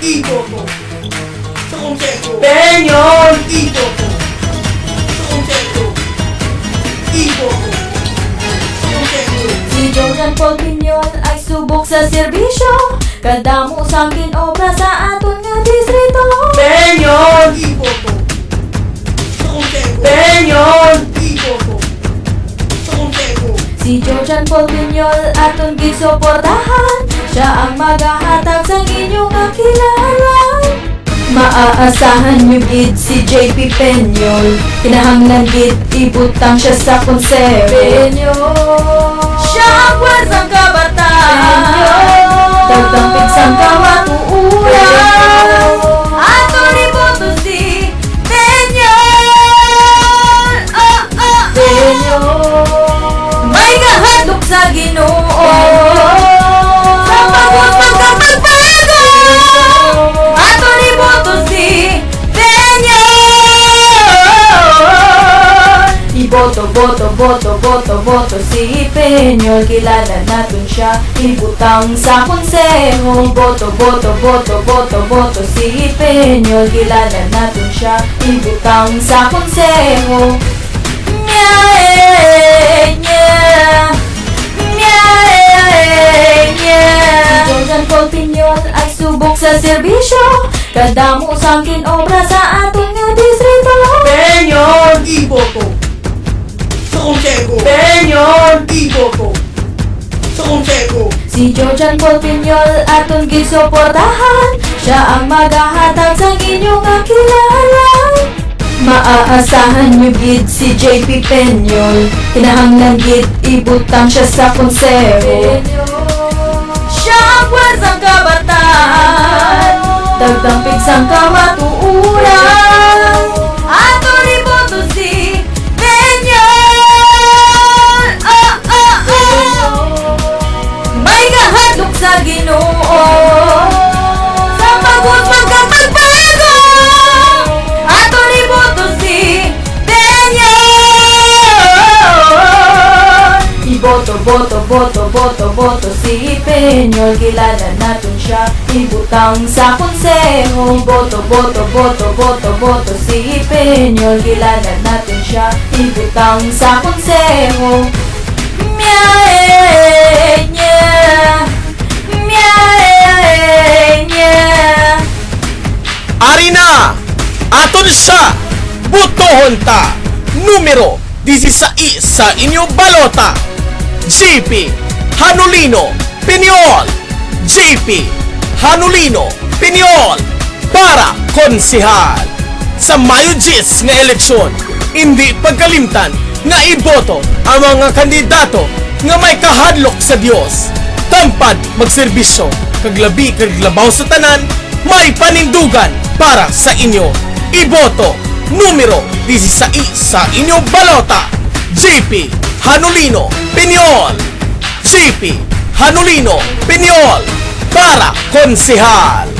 Iboto sa Konseho. Penyon! Iboto sa Konseho. Iboto sa Konseho. Si Jordan Paul ay subok sa serbisyo Kadamo sangkin obra sa aton nga distrito Si Jordan Paul Pinyol aton gisuportahan Siya ang magahatag sa inyong akilalan Maaasahan nyo gid si JP Penyol Kinahanglan gid ibutang siya sa konseho Penyol Siya ang kabataan Tagtang pigsang kamatuuran Iboto, boto, boto, boto, boto si Peñol Kilala natin siya, ibutang sa konseho Iboto, boto, boto, boto, boto si Peñol Kilala natin siya, ibutang sa konseho Nye, nye, nye, nye. Si Jordan Paul Pinyol ay subok sa serbisyo. Kadamo sangkin obra sa sa Konseho. Si Jordan Paul Pinyol aton gisuportahan Siya ang magahatag sa inyong akilalan Maaasahan nyo gid si JP Penyol Kinahanglan gid ibutang siya sa konseho. Siya ang pwersang kabataan. Dagdang pigsang kamatuuran Iboto, boto, boto, boto, boto si Peñol Kilala natin siya, ibutang sa konseho Iboto, boto, boto, boto, boto si Peñol Kilala natin siya, ibutang sa konseho Miae, nya, miae, nya. Ari na! Aton sa butohon ta! Numero 16 sa inyo balota! JP Hanulino Pinyol! JP Hanulino Pinyol para konsihal! Sa Mayo 10 nga eleksyon, hindi pagkalimtan nga iboto ang mga kandidato nga may kahadlok sa Dios. Tampad magserbisyo, kaglabi kaglabaw sa tanan, may panindugan para sa inyo. Iboto, numero 16 sa inyo balota. JP Hanulino Pinyol. JP Hanulino Pinyol para konsihal.